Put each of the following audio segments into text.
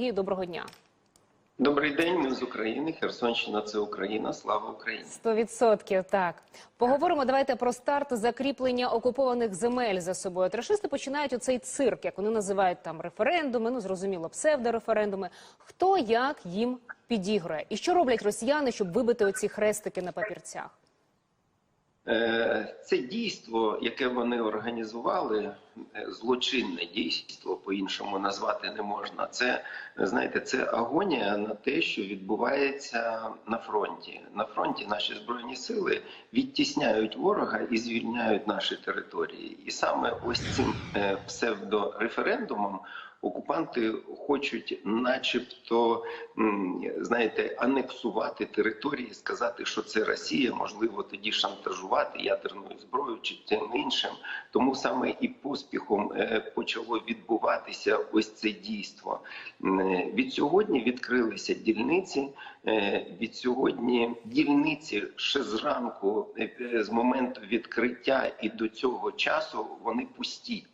І доброго дня. Добрий день, ми з України. Херсонщина це Україна. Слава Україні! Сто відсотків так. Поговоримо давайте про старт закріплення окупованих земель за собою. От Рашисти починають оцей цирк, як вони називають там референдуми. Ну зрозуміло, псевдореферендуми. Хто як їм підігрує, і що роблять росіяни, щоб вибити оці хрестики на папірцях? Е, Це дійство, яке вони організували, е, злочинне дійство, по-іншому назвати не можна. Це знаєте, це агонія на те, що відбувається на фронті. На фронті наші збройні сили відтісняють ворога і звільняють наші території. І саме ось цим е, псевдореферендумом окупанти хочуть, начебто, знаєте, анексувати території, сказати, що це Росія, можливо, тоді шантажувати ядерною зброєю чи тим іншим. Тому саме і поспіхом е, почало відбуватися ось це дійство. Е, Від сьогодні відкрилися дільниці. е, Від сьогодні дільниці ще зранку, з моменту відкриття і до цього часу, вони пусті.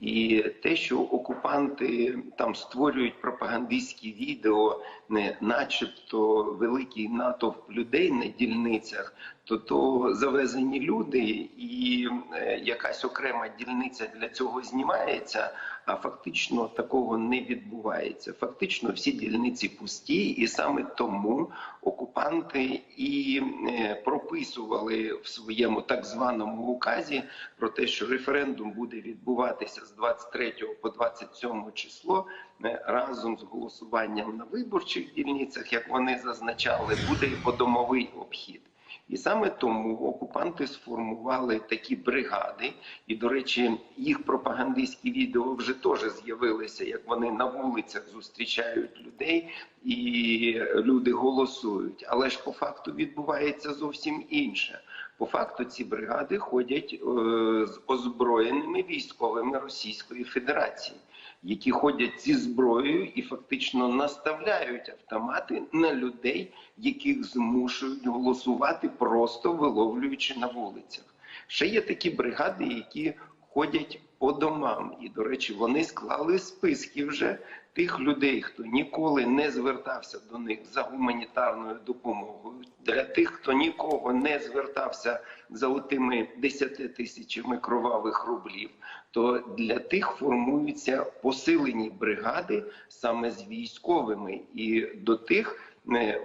І те, що окупанти там створюють пропагандистські відео, не начебто великий натовп людей на дільницях, то то завезені люди, і е, якась окрема дільниця для цього знімається. А фактично такого не відбувається. Фактично всі дільниці пусті, і саме тому окупанти і е, прописували в своєму так званому указі про те, що референдум буде відбуватися з 23 по 27 число е, разом з голосуванням на виборчих дільницях, як вони зазначали, буде і подомовий обхід. І саме тому окупанти сформували такі бригади, і до речі, їх пропагандистські відео вже теж з'явилися, як вони на вулицях зустрічають людей, і люди голосують. Але ж по факту відбувається зовсім інше. По факту ці бригади ходять е, з озброєними військовими Російської Федерації, які ходять зі зброєю і фактично наставляють автомати на людей, яких змушують голосувати, просто виловлюючи на вулицях. Ще є такі бригади, які ходять по домам, і до речі, вони склали списки вже тих людей, хто ніколи не звертався до них за гуманітарною допомогою, для тих, хто нікого не звертався за отими 10 тисячами кровавих рублів. То для тих формуються посилені бригади саме з військовими, і до тих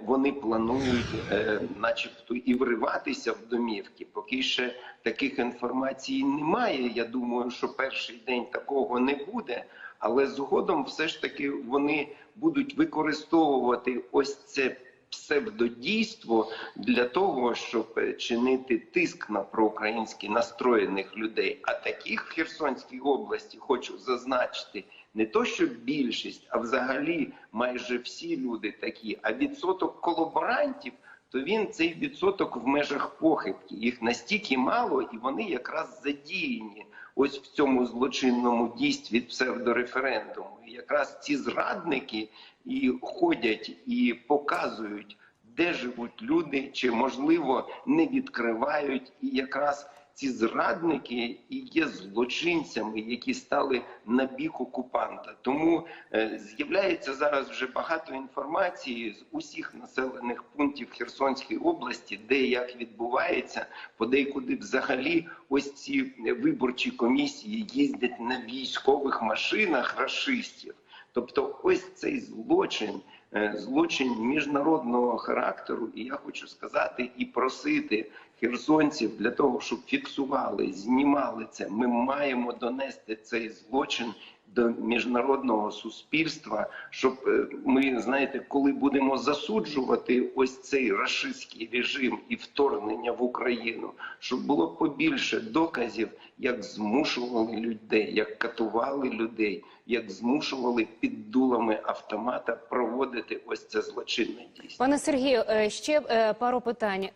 вони планують, е, начебто, і вриватися в домівки. Поки ще таких інформацій немає. Я думаю, що перший день такого не буде. Але згодом, все ж таки, вони будуть використовувати ось це псевдодійство для того, щоб е, чинити тиск на проукраїнськи настроєних людей. А таких в Херсонській області хочу зазначити не то, що більшість, а взагалі майже всі люди такі. А відсоток колаборантів. То він цей відсоток в межах похибки. Їх настільки мало, і вони якраз задіяні ось в цьому злочинному дійстві псевдореферендуму. І якраз ці зрадники і ходять і показують, де живуть люди, чи можливо не відкривають, і якраз ці зрадники і є злочинцями, які стали на бік окупанта. Тому е, з'являється зараз вже багато інформації з усіх населених пунктів Херсонської області, де як відбувається, подейкуди взагалі ось ці виборчі комісії їздять на військових машинах рашистів. Тобто, ось цей злочин, е, злочин міжнародного характеру, і я хочу сказати і просити херсонців для того, щоб фіксували, знімали це. Ми маємо донести цей злочин до міжнародного суспільства, щоб е, ми знаєте, коли будемо засуджувати ось цей рашистський режим і вторгнення в Україну, щоб було побільше доказів, як змушували людей, як катували людей, як змушували під дулами автомата проводити ось це злочинне дійство. Пане Сергію, е, ще е, пару питань.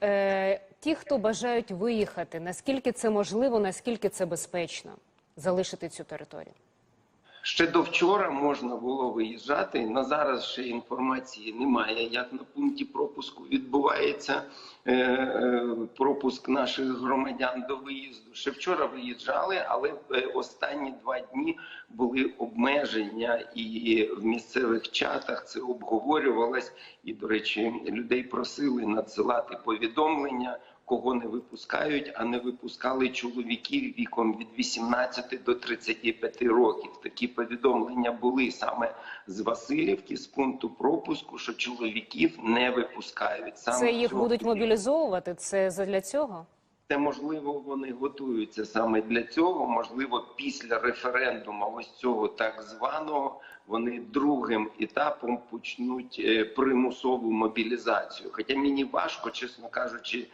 Ті, хто бажають виїхати, наскільки це можливо, наскільки це безпечно залишити цю територію? Ще до вчора можна було виїжджати. На зараз ще інформації немає, як на пункті пропуску відбувається е, е, пропуск наших громадян до виїзду. Ще вчора виїжджали, але е, останні два дні були обмеження, і в місцевих чатах це обговорювалось. І, до речі, людей просили надсилати повідомлення кого не випускають, а не випускали чоловіків віком від 18 до 35 років. Такі повідомлення були саме з Васильівки, з пункту пропуску, що чоловіків не випускають. Саме Це їх цього будуть мобілізовувати. Це задля цього. Це можливо вони готуються саме для цього. Можливо, після референдуму, ось цього так званого, вони другим етапом почнуть е, примусову мобілізацію. Хоча мені важко, чесно кажучи,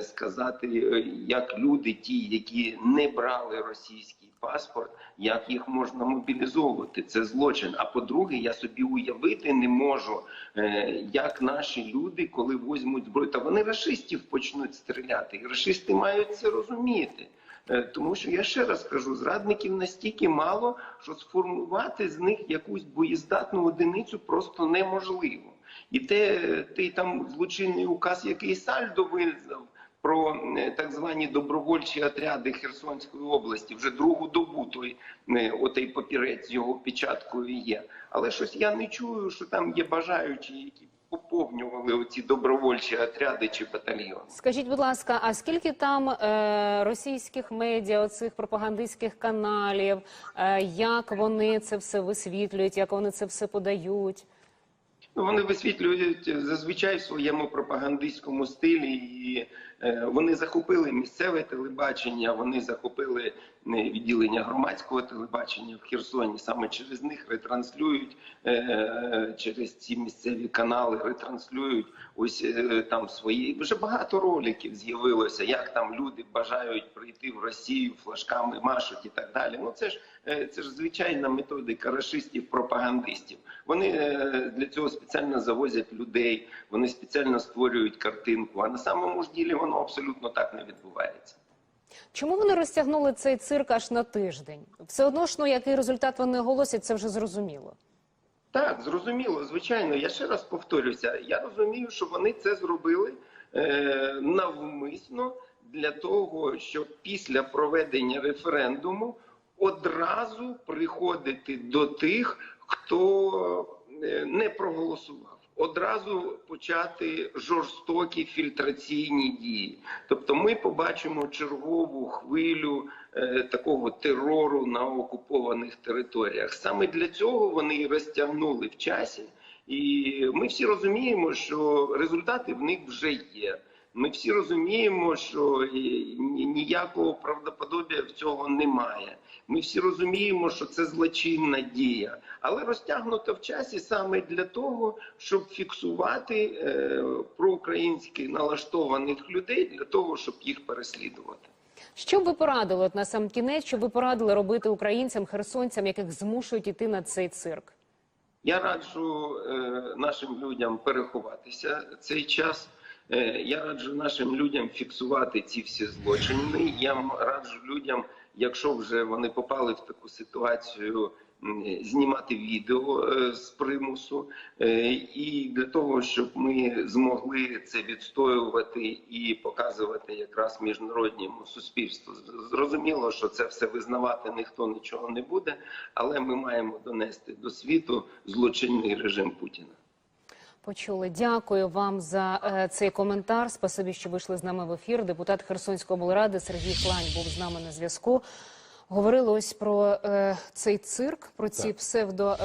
сказати, е, як люди, ті, які не брали російський паспорт, як їх можна мобілізовувати. Це злочин. А по-друге, я собі уявити не можу, е, як наші люди, коли візьмуть зброю, та вони рашистів почнуть стріляти. І рашисти мають це розуміти. Е, Тому що я ще раз кажу, зрадників настільки мало, що сформувати з них якусь боєздатну одиницю просто неможливо. І те, той там злочинний указ, який Сальдо видав про е, так звані добровольчі отряди Херсонської області, вже другу добу той е, отей папірець його печаткою є. Але щось я не чую, що там є бажаючі, які поповнювали оці добровольчі отряди чи батальйони. Скажіть, будь ласка, а скільки там е, російських медіа, оцих пропагандистських каналів, е, як вони це все висвітлюють, як вони це все подають? Ну, Вони висвітлюють зазвичай в своєму пропагандистському стилі, і е, вони захопили місцеве телебачення, вони захопили е, відділення громадського телебачення в Херсоні. Саме через них ретранслюють е, через ці місцеві канали, ретранслюють ось е, там свої. Вже багато роликів з'явилося, як там люди бажають прийти в Росію, флажками машуть і так далі. Ну це ж е, це ж звичайна методика рашистів-пропагандистів. Вони е, для цього спеціально завозять людей, вони спеціально створюють картинку. А на самому ж ділі воно абсолютно так не відбувається. Чому вони розтягнули цей цирк аж на тиждень? Все одно ж, ну який результат вони оголосять, це вже зрозуміло. Так, зрозуміло, звичайно. Я ще раз повторюся. Я розумію, що вони це зробили е, навмисно для того, щоб після проведення референдуму одразу приходити до тих, хто е, не проголосував. Одразу почати жорстокі фільтраційні дії. Тобто, ми побачимо чергову хвилю е, такого терору на окупованих територіях. Саме для цього вони і розтягнули в часі, і ми всі розуміємо, що результати в них вже є. Ми всі розуміємо, що е, ніякого правдоподобія в цього немає. Ми всі розуміємо, що це злочинна дія, але розтягнута в часі саме для того, щоб фіксувати е, проукраїнськи налаштованих людей для того, щоб їх переслідувати. Що ви порадили на сам кінець? Що ви порадили робити українцям, херсонцям, яких змушують іти на цей цирк? Я раджу е, нашим людям переховатися цей час. Е, я раджу нашим людям фіксувати ці всі злочини. Я раджу людям, якщо вже вони попали в таку ситуацію, знімати відео е, з примусу, Е, і для того, щоб ми змогли це відстоювати і показувати якраз міжнародному суспільству. Зрозуміло, що це все визнавати ніхто нічого не буде, але ми маємо донести до світу злочинний режим Путіна. Почули. Дякую вам за е, цей коментар. Спасибі, що вийшли з нами в ефір. Депутат Херсонської облради Сергій Клань був з нами на зв'язку. Говорили ось про е, цей цирк, про ці псевдо